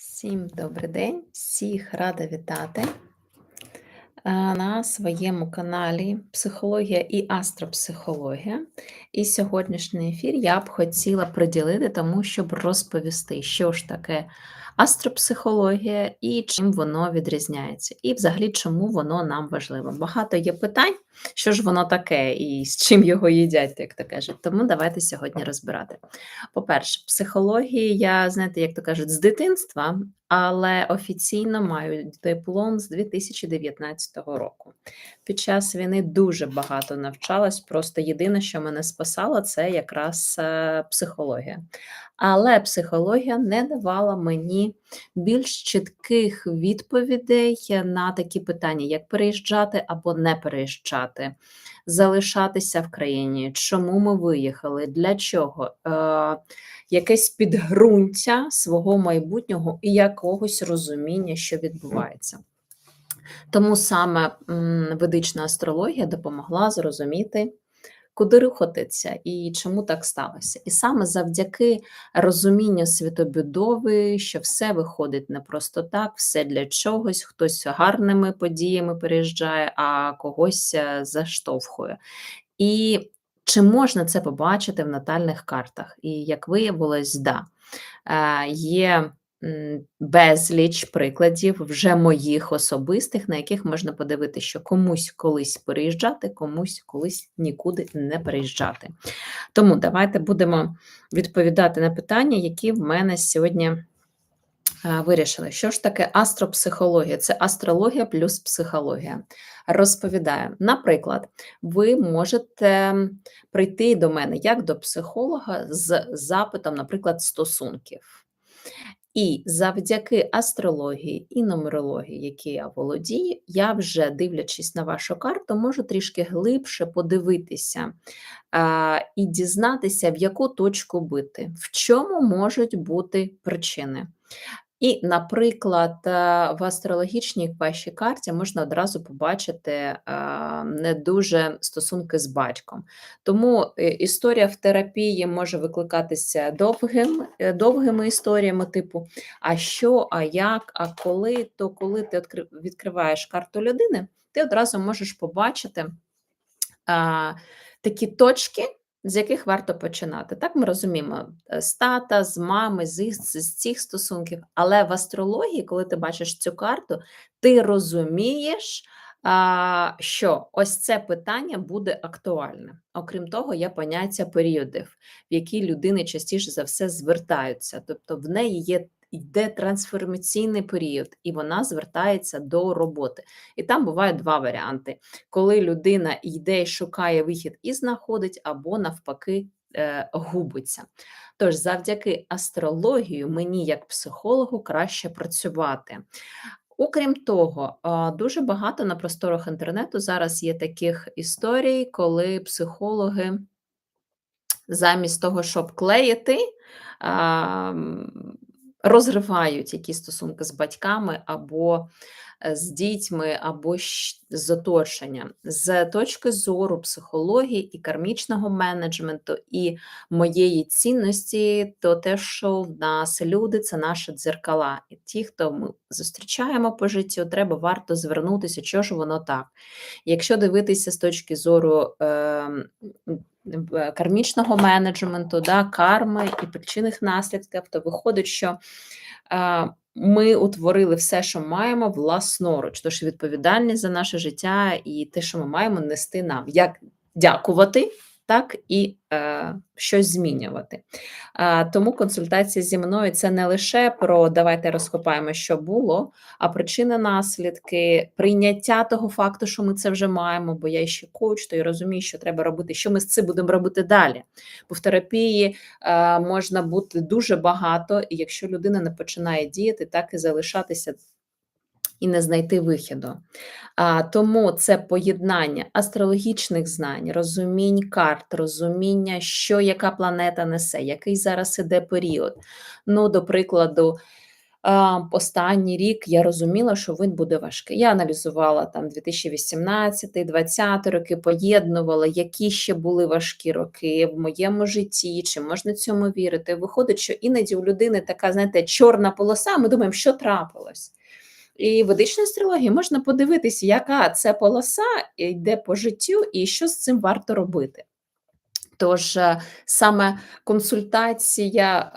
Всім добрий день, всіх рада вітати е, на своєму каналі Психологія і астропсихологія. І сьогоднішній ефір я б хотіла приділити тому, щоб розповісти, що ж таке астропсихологія і чим воно відрізняється, і взагалі чому воно нам важливо. Багато є питань, що ж воно таке і з чим його їдять, як то кажуть. Тому давайте сьогодні розбирати. По-перше, психологія, знаєте, як то кажуть, з дитинства, але офіційно маю диплом з 2019 року. Під час війни дуже багато навчалась. Просто єдине, що мене спасало, це якраз е, психологія. Але психологія не давала мені більш чітких відповідей на такі питання, як переїжджати або не переїжджати, залишатися в країні, чому ми виїхали, для чого, е, якесь підґрунтя свого майбутнього і якогось розуміння, що відбувається. Тому саме ведична астрологія допомогла зрозуміти куди рухатися і чому так сталося. І саме завдяки розумінню світобудови, що все виходить не просто так, все для чогось, хтось гарними подіями переїжджає, а когось е, заштовхує. І чи можна це побачити в натальних картах? І як виявилось, да. Е, є безліч прикладів вже моїх особистих, на яких можна подивитися, що комусь колись переїжджати, комусь колись нікуди не переїжджати. Тому давайте будемо відповідати на питання, які в мене сьогодні. Вирішили, що ж таке астропсихологія? Це астрологія плюс психологія. Розповідаю, наприклад, ви можете прийти до мене як до психолога з запитом, наприклад, стосунків. І завдяки астрології і нумерології, які я володію, я вже, дивлячись на вашу карту, можу трішки глибше подивитися а, і дізнатися, в яку точку бити, в чому можуть бути причини. І, наприклад, е, в астрологічній вашій карті можна одразу побачити е, не дуже стосунки з батьком. Тому е, історія в терапії може викликатися довгим, довгими історіями, типу: а що, а як, а коли, то коли ти відкриваєш карту людини, ти одразу можеш побачити такі точки з яких варто починати. Так ми розуміємо, е, з тата, з мами, з, з цих стосунків. Але в астрології, коли ти бачиш цю карту, ти розумієш, що ось це питання буде актуальне. Окрім того, є поняття періодів, в які людини частіше за все звертаються. Тобто в неї є йде трансформаційний період, і вона звертається до роботи. І там бувають два варіанти: коли людина йде шукає вихід і знаходить, або навпаки е, губиться. Тож, завдяки астрологію, мені, як психологу, краще працювати. Окрім того, дуже багато на просторах інтернету зараз є таких історій, коли психологи замість того, щоб клеїти, розривають якісь стосунки з батьками або з дітьми, або з оточенням. З точки зору психології і кармічного менеджменту, і моєї цінності, то те, що в нас люди, це наші дзеркала. І ті, хто ми зустрічаємо по життю, треба варто звернутися, що ж воно так. Якщо дивитися з точки зору е, кармічного менеджменту, да, карми і причинних наслідків, то виходить, що е, ми утворили все, що маємо власноруч, тож відповідальність за наше життя і те, що ми маємо нести нам, як дякувати так і е, щось змінювати. Е, тому консультація зі мною це не лише про давайте розкопаємо, що було, а причини наслідки, прийняття того факту, що ми це вже маємо, бо я ще коуч, то я розумію, що треба робити, що ми з цим будемо робити далі. Бо в терапії е, можна бути дуже багато, і якщо людина не починає діяти, так і залишатися і не знайти вихіду. А, Тому це поєднання астрологічних знань, розумінь карт, розуміння, що яка планета несе, який зараз іде період. Ну, до прикладу, останній рік я розуміла, що він буде важкий. Я аналізувала там 2018-2020 роки, поєднувала, які ще були важкі роки в моєму житті, чи можна цьому вірити. Виходить, що іноді у людини така, знаєте, чорна полоса, ми думаємо, що трапилось. І в ведичній астрології можна подивитися, яка це полоса йде по життю, і що з цим варто робити. Тож е, саме консультація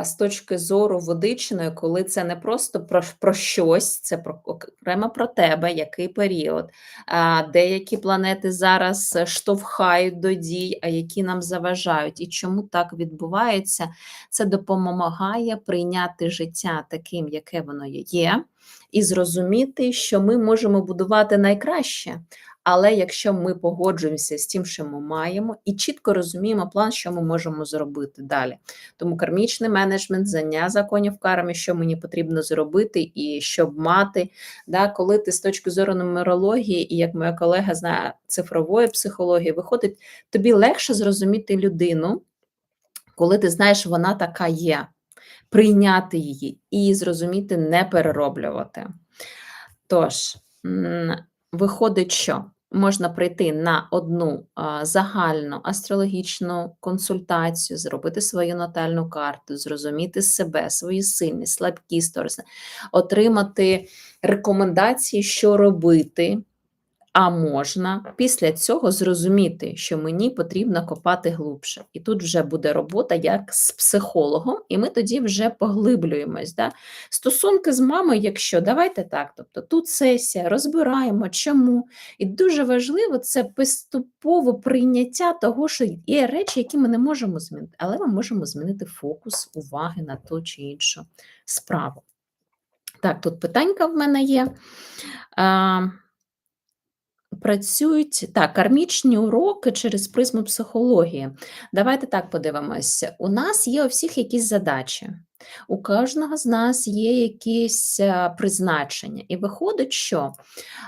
е, з точки зору водичної, коли це не просто про, про щось, це про окремо про тебе, який період, е, деякі планети зараз штовхають до дій, а які нам заважають. І чому так відбувається, це допомагає прийняти життя таким, яке воно є, і зрозуміти, що ми можемо будувати найкраще. Але якщо ми погоджуємося з тим, що ми маємо, і чітко розуміємо план, що ми можемо зробити далі. Тому кармічний менеджмент, знання законів карми, що мені потрібно зробити, і щоб мати, да, коли ти з точки зору нумерології, і як моя колега знає цифрової психології, виходить, тобі легше зрозуміти людину, коли ти знаєш, вона така є, прийняти її і зрозуміти, не перероблювати. Тож, виходить, що можна прийти на одну загальну астрологічну консультацію, зробити свою натальну карту, зрозуміти себе, свої сильні, слабкі сторони, отримати рекомендації, що робити. А можна після цього зрозуміти, що мені потрібно копати глибше. І тут вже буде робота як з психологом, і ми тоді вже поглиблюємось. Да? Стосунки з мамою, якщо давайте так, тобто тут сесія, розбираємо, чому. І дуже важливо це поступове прийняття того, що є речі, які ми не можемо змінити, але ми можемо змінити фокус уваги на ту чи іншу справу. Так, тут питанька в мене є. Працюють так, кармічні уроки через призму психології. Давайте так подивимося. У нас є у всіх якісь задачі. У кожного з нас є якісь призначення, і виходить, що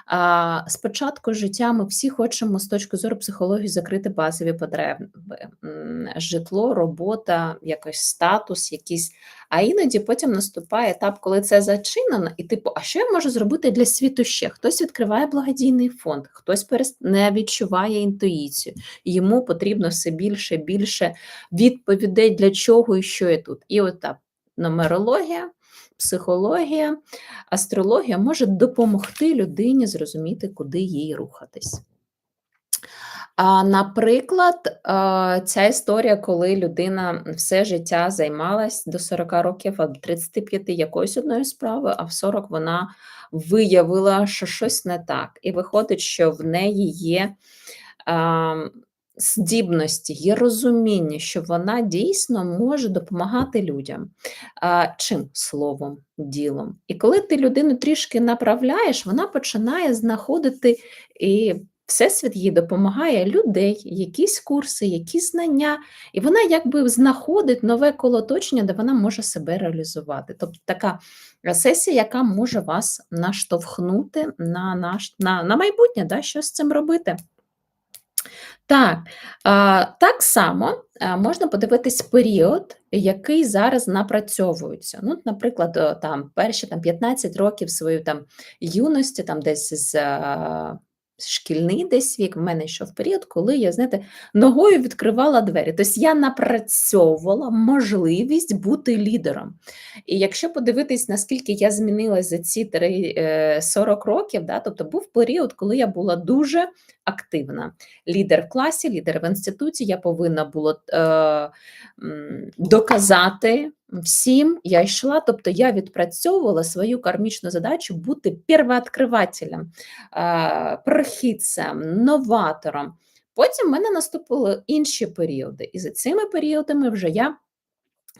а, спочатку життя ми всі хочемо з точки зору психології закрити базові потреби: житло, робота, якийсь статус, якісь. А іноді потім наступає етап, коли це зачинено, і типу, а що я можу зробити для світу ще? Хтось відкриває благодійний фонд, хтось не відчуває інтуїцію, йому потрібно все більше більше відповідей для чого і що є тут. І от так нумерологія, психологія, астрологія може допомогти людині зрозуміти, куди їй рухатись. Наприклад, ця історія, коли людина все життя займалась до 40 років, а до 35 якоюсь одною справою, а в 40 вона виявила, що щось не так. І виходить, що в неї є здібності, є розуміння, що вона дійсно може допомагати людям. Чим словом, ділом. І коли ти людину трішки направляєш, вона починає знаходити і. Всесвіт їй допомагає людей, якісь курси, якісь знання, і вона якби знаходить нове колоточення, де вона може себе реалізувати. Тобто така сесія, яка може вас наштовхнути на наш, на, на майбутнє, да, що з цим робити. Так, так само можна подивитись період, який зараз напрацьовується. Ну, Наприклад, там перші там, 15 років своєї там, юності, там десь з шкільний десь вік, в мене йшов період, коли я, знаєте, ногою відкривала двері. Тобто я напрацьовувала можливість бути лідером. І якщо подивитись, наскільки я змінилася за ці 3, 40 років, да, тобто був період, коли я була дуже активна. Лідер в класі, лідер в інституті, я повинна була е, доказати всім, я йшла, тобто я відпрацьовувала свою кармічну задачу бути первооткривателем, е, прохідцем, новатором. Потім в мене наступили інші періоди, і за цими періодами вже я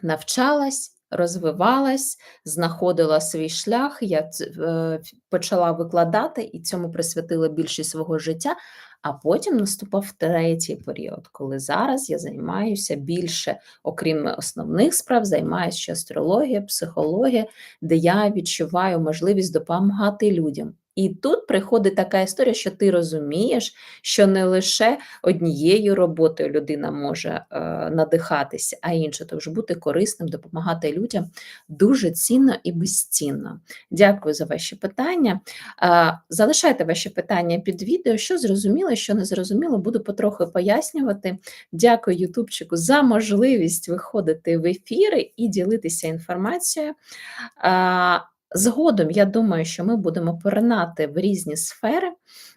навчалась розвивалась, знаходила свій шлях, я е, почала викладати і цьому присвятила більшість свого життя. А потім наступав третій період, коли зараз я займаюся більше, окрім основних справ, займаюся ще астрологія, психологія, де я відчуваю можливість допомагати людям. І тут приходить така історія, що ти розумієш, що не лише однією роботою людина може е, надихатися, а інше тож бути корисним, допомагати людям дуже цінно і безцінно. Дякую за ваші питання. Е, залишайте ваші питання під відео. Що зрозуміло, що не зрозуміло, буду потроху пояснювати. Дякую Ютубчику за можливість виходити в ефіри і ділитися інформацією. Е, Згодом, я думаю, що ми будемо поринати в різні сфери,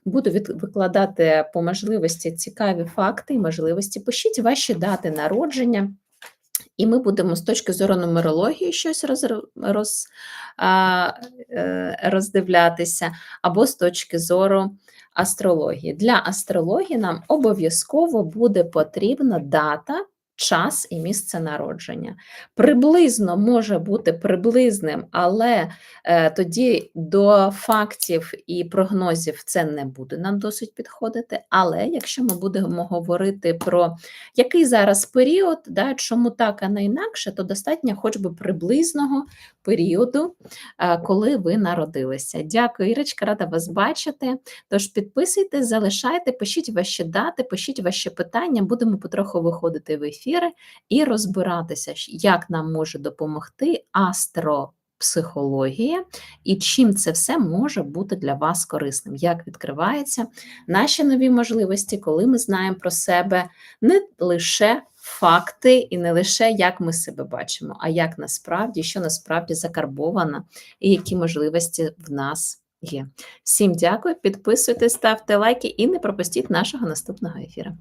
буду викладати по можливості цікаві факти і можливості. Пишіть ваші дати народження, і ми будемо з точки зору нумерології щось роз, роз, е, роздивлятися, або з точки зору астрології. Для астрології нам обов'язково буде потрібна дата час і місце народження. Приблизно може бути приблизним, але е, тоді до фактів і прогнозів це не буде нам досить підходити. Але якщо ми будемо говорити про який зараз період, да, чому так, а не інакше, то достатньо хоч би приблизного періоду, е, коли ви народилися. Дякую, Ірочка, рада вас бачити. Тож підписуйтесь, залишайте, пишіть ваші дати, пишіть ваші питання, будемо потроху виходити в ефір ефіри і розбиратися, як нам може допомогти астропсихологія і чим це все може бути для вас корисним, як відкриваються наші нові можливості, коли ми знаємо про себе не лише факти і не лише як ми себе бачимо, а як насправді, що насправді закарбовано, і які можливості в нас є. Всім дякую, підписуйтесь, ставте лайки і не пропустіть нашого наступного ефіру.